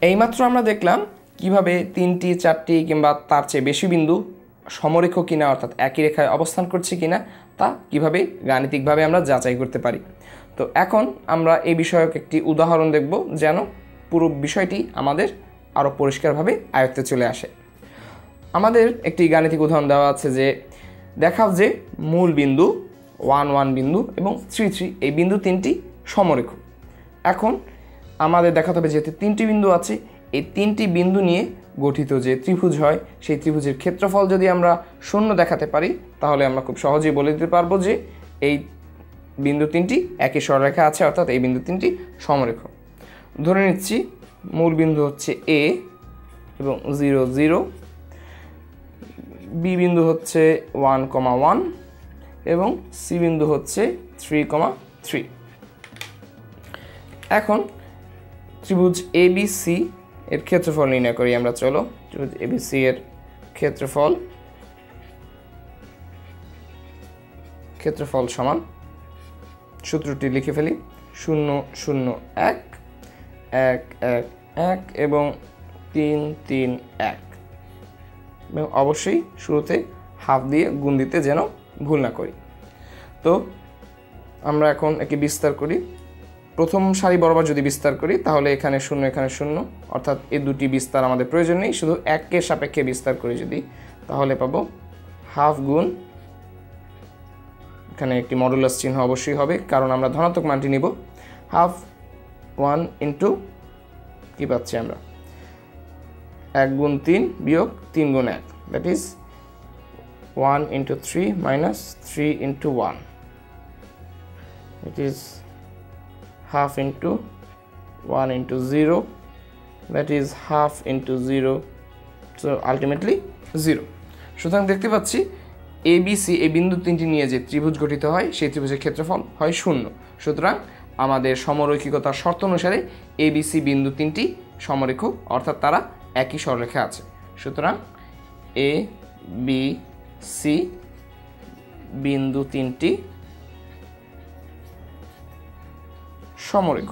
এইমাত্র আমরা দেখলাম কীভাবে তিনটি, চারটি কিংবা তার চেয়ে বেশি বিন্দু সমরেখ কিনা, অর্থাৎ একই রেখায় অবস্থান করছে কিনা, তা কীভাবে গাণিতিকভাবে আমরা যাচাই করতে পারি। তো এখন আমরা এই বিষয়ক একটি উদাহরণ দেখব যেন পুরো বিষয়টি আমাদের আরও পরিষ্কারভাবে আয়ত্তে চলে আসে। আমাদের একটি গাণিতিক উদাহরণ দেওয়া আছে যে, দেখাও যে মূল বিন্দু, ওয়ান ওয়ান বিন্দু এবং থ্রি থ্রি, এই বিন্দু তিনটি সমরেখ। এখন আমাদের দেখাতে হবে যেহেতু তিনটি বিন্দু আছে, এই তিনটি বিন্দু নিয়ে গঠিত যে ত্রিভুজ হয়, সেই ত্রিভুজের ক্ষেত্রফল যদি আমরা শূন্য দেখাতে পারি, তাহলে আমরা খুব সহজেই বলে দিতে পারব যে এই বিন্দু তিনটি একই সররেখা আছে, অর্থাৎ এই বিন্দু তিনটি সমরেখ। ধরে নিচ্ছি, মূল বিন্দু হচ্ছে এ এবং জিরো জিরো। বি বিন্দু হচ্ছে ওয়ান কমা ওয়ান এবং সি বিন্দু হচ্ছে থ্রি কমা থ্রি। এখন ত্রিভুজ এ বি সি এর ক্ষেত্রফল নির্ণয় করি আমরা, চলো। ত্রিভুজ এ বি সি এর ক্ষেত্রফল। ক্ষেত্রফল সমান। সূত্রটি লিখে ফেলি। শূন্য শূন্য, এক। এক এক এক এবং তিন তিন, এক। এবং অবশ্যই শুরুতে হাফ দিয়ে গুণ দিতে যেন ভুল না করি। তো আমরা এখন একে বিস্তার করি। প্রথম সারি বরাবর যদি বিস্তার করি, তাহলে এখানে শূন্য এখানে শূন্য। অর্থাৎ এই দুটি বিস্তার আমাদের প্রয়োজন নেই, শুধু একের সাপেক্ষে বিস্তার করি যদি। তাহলে পাবো হাফ গুণ, এখানে একটি মডুলাস চিহ্ন অবশ্যই হবে, কারণ আমরা ধনাত্মক মানটি নিব। হাফ ওয়ান ইন্টু, কী পাচ্ছি আমরা? এক গুণ তিন বিয়োগ তিন গুণ এক that is one into three minus three into one it is half into 1 into 0 that is half into 0 so, ultimately 0 সুতরাং দেখতে পাচ্ছি এ বি সি এই বিন্দু তিনটি নিয়ে যে ত্রিভুজ গঠিত হয়, সেই ত্রিভুজের ক্ষেত্রফল হয় শূন্য। সুতরাং আমাদের সমরৈখিকতার শর্ত অনুসারে এ বি সি বিন্দু তিনটি সমরেখ, অর্থাৎ তারা একই সররেখা আছে। সুতরাং এ বি সি বিন্দু তিনটি সমরেখ